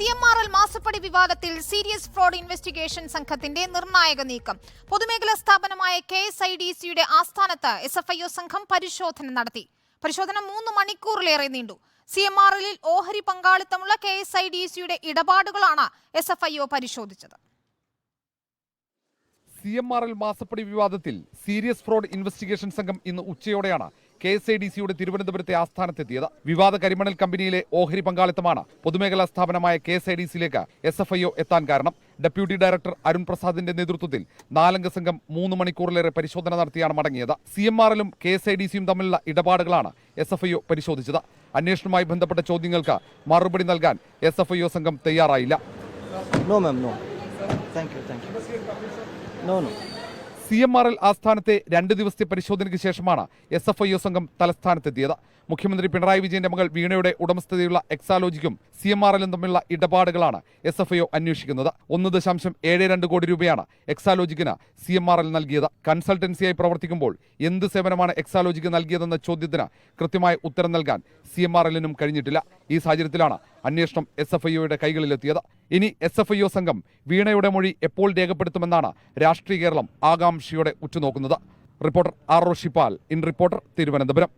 C M R L മാസപ്പടി വിവാദത്തിൽ serious fraud investigation സംഘത്തിന്റെ നിർണായക നീക്കം. പൊതുമേഖലാ സ്ഥാപനമായ കെ എസ് ഐ ഡി സിയുടെ ആസ്ഥാനത്ത് എസ് എഫ് ഐ ഒ സംഘം പരിശോധന നടത്തി. പരിശോധന മൂന്ന് മണിക്കൂറിലേറെ നീണ്ടു. സി എം ആർ എല്ലിൽ ഓഹരി പങ്കാളിത്തമുള്ള കെ എസ് ഐ ഡി സിയുടെ ഇടപാടുകളാണ് എസ് എഫ് ഐ ഒ പരിശോധിച്ചത്. സി എം ആർ എൽ മാസപ്പടി വിവാദത്തിൽ സീരിയസ് ഫ്രോഡ് ഇൻവെസ്റ്റിഗേഷൻ സംഘം ഇന്ന് ഉച്ചയോടെയാണ് കെ എസ് ഐ ഡി സിയുടെ തിരുവനന്തപുരത്തെ ആസ്ഥാനത്തെത്തിയത്. വിവാദ കരിമണൽ കമ്പനിയിലെ ഓഹരി പങ്കാളിത്തമാണ്. പൊതുമേഖലാ സ്ഥാപനമായ കെ എസ് ഐ ഡി സിയിലേക്ക് എസ് എഫ് ഐ ഒ എത്താൻ കാരണം ഡെപ്യൂട്ടി ഡയറക്ടർ അരുൺ പ്രസാദിന്റെ നേതൃത്വത്തിൽ നാലംഗ സംഘം മൂന്ന് മണിക്കൂറിലേറെ പരിശോധന നടത്തിയാണ് മടങ്ങിയത്. സി എം ആറിലും കെ എസ് ഐ ഡി സിയും തമ്മിലുള്ള ഇടപാടുകളാണ് എസ് എഫ് ഐ ഒ പരിശോധിച്ചത്. അന്വേഷണവുമായി ബന്ധപ്പെട്ട ചോദ്യങ്ങൾക്ക് മറുപടി നൽകാൻ എസ് എഫ് ഐ ഒ സംഘം തയ്യാറായില്ല. No, ma'am, no. Thank you, thank. C M R L ആസ്ഥാനത്തെ രണ്ട് ദിവസത്തെ പരിശോധനയ്ക്ക് ശേഷമാണ് എസ് എഫ് ഐ ഒ സംഘം തലസ്ഥാനത്തെത്തിയത്. മുഖ്യമന്ത്രി പിണറായി വിജയന്റെ മകൾ വീണയുടെ ഉടമസ്ഥതയുള്ള എക്സാലോജിക്കും സി എം ആർ എല്ലും തമ്മിലുള്ള ഇടപാടുകളാണ് എസ് എഫ് ഐ അന്വേഷിക്കുന്നത്. ഒന്ന് ദശാംശം ഏഴ് രണ്ട് കോടി രൂപയാണ് എക്സാലോജിക്കിന് സി എം ആർ എൽ നൽകിയത്. കൺസൾട്ടൻസിയായി പ്രവർത്തിക്കുമ്പോൾ എന്ത് സേവനമാണ് എക്സാലോജിക്ക് നൽകിയതെന്ന ചോദ്യത്തിന് കൃത്യമായ ഉത്തരം നൽകാൻ സി എം ആർ എല്ലിനും കഴിഞ്ഞിട്ടില്ല. ഈ സാഹചര്യത്തിലാണ് അന്വേഷണം എസ് എഫ് ഐ ഒയുടെ കൈകളിലെത്തിയത്. ഇനി എസ് എഫ് ഐ സംഘം വീണയുടെ മൊഴി എപ്പോൾ രേഖപ്പെടുത്തുമെന്നാണ് രാഷ്ട്രീയ കേരളം ആകാംക്ഷയോടെ ഉറ്റുനോക്കുന്നത്. റിപ്പോർട്ടർ ആർ ഒ ഷിപ്പാൽ ഇൻ റിപ്പോർട്ടർ തിരുവനന്തപുരം.